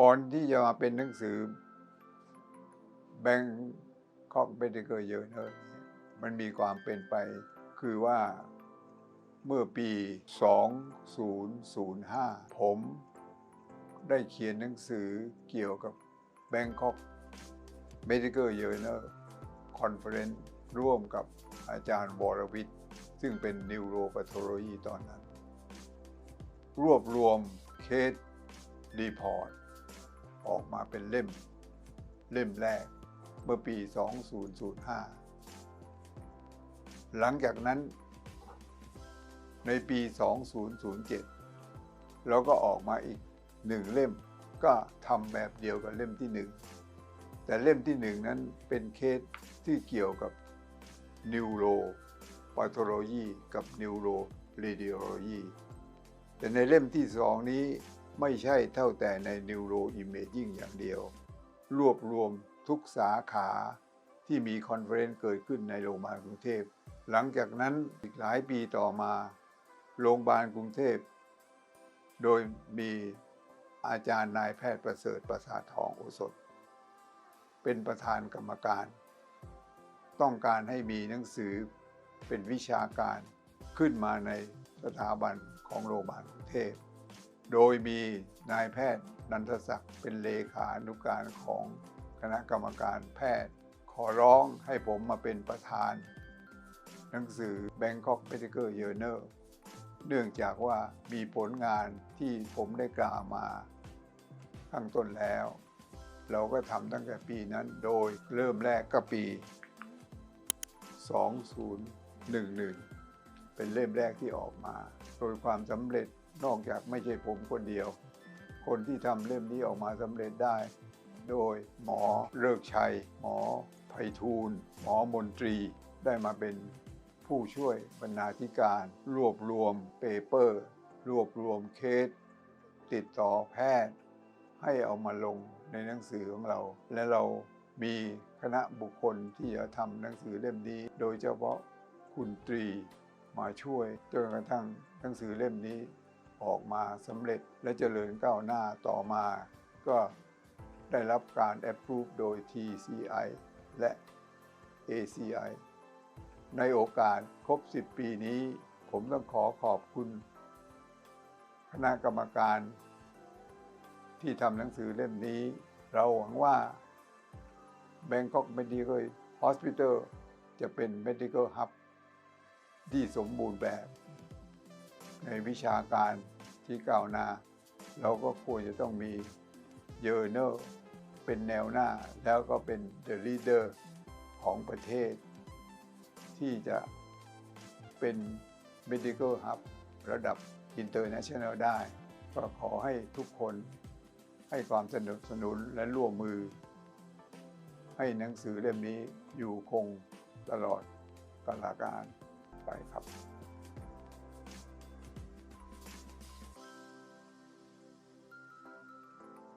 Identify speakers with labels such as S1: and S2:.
S1: ก่อนที่จะมาเป็นหนังสือ Bangkok Medical Journal เนี่ยมันมีความเป็นไป คือว่าเมื่อปี 2005 ผมได้เขียนหนังสือเกี่ยวกับ Bangkok Medical Journal Conference ร่วมกับอาจารย์วรวิทย์ ซึ่งเป็น Neuropathology ตอนนั้น รวบรวมเคสรีพอร์ต ออกมาเป็นเล่ม เล่มแรก เมื่อปี 2005 หลังจากนั้น ในปี 2007เราก็ออกมาอีกหนึ่งเล่มก็ทำแบบเดียวกับเล่มที่หนึ่งแต่เล่มที่หนึ่งนั้นเป็นเคสที่เกี่ยวกับ Neuro Pathology กับ Neuro Radiology แต่ในเล่มที่สองนี้ ไม่ใช่เท่าแต่ใน Neuro Imaging อย่างเดียว รวบรวมทุกสาขาที่มีคอนเฟอเรนซ์เกิดขึ้นในโรงพยาบาลกรุงเทพ หลังจากนั้นอีกหลายปีต่อมา โรงพยาบาลกรุงเทพ โดยมีอาจารย์นายแพทย์ประเสริฐประสาททองโอสถ เป็นประธานกรรมการ ต้องการให้มีหนังสือเป็นวิชาการขึ้นมาในสถาบันของโรงพยาบาลกรุงเทพ โดยมีนายแพทย์นันทศักดิ์เป็นเลขานุการของคณะกรรมการแพทย์ ขอร้องให้ผมมาเป็นประธาน หนังสือ Bangkok Medical Journal เนื่องจากว่ามีผลงานที่ผมได้กล่าวมา ข้างต้นแล้ว เราก็ทำตั้งแต่ปีนั้นโดยเริ่มแรกก็ปี 2011 เป็นเล่มแรกที่ออกมา โดยความสำเร็จ นอกจากไม่ใช่ผมคนเดียว คนที่ทำเล่มนี้ออกมาสำเร็จได้ โดยหมอเลิกชัย หมอไพฑูรย์หมอมนตรีได้มาเป็นผู้ช่วยบรรณาธิการ รวบรวมเปเปอร์ รวบรวมเคส ติดต่อแพทย์ ให้เอามาลงในหนังสือของเรา และเรามีคณะบุคคลที่จะทำหนังสือเล่มนี้ โดยเฉพาะคุณตรีมาช่วยจนกระทั่งหนังสือเล่มนี้ ออกมาสำเร็จและเจริญก้าวหน้าต่อมา ก็ได้รับการ approve โดย TCI และ ACI ในโอกาสครบ 10 ปีนี้ ผมต้องขอขอบคุณ คณะกรรมการ ที่ทำหนังสือเล่มนี้ เราหวังว่า Bangkok Medical Hospital จะเป็น Medical Hub ที่สมบูรณ์แบบ ในวิชาการที่ก้าวหน้าเราก็ควรจะต้องมี Journal เป็นแนวหน้า แล้วก็เป็น The Leader ของประเทศ ที่จะเป็น Medical Hub ระดับ International ได้ ก็ขอให้ทุกคนให้ความสนับสนุนและร่วมมือ ให้หนังสือเล่มนี้อยู่คงตลอดกาลการไปครับ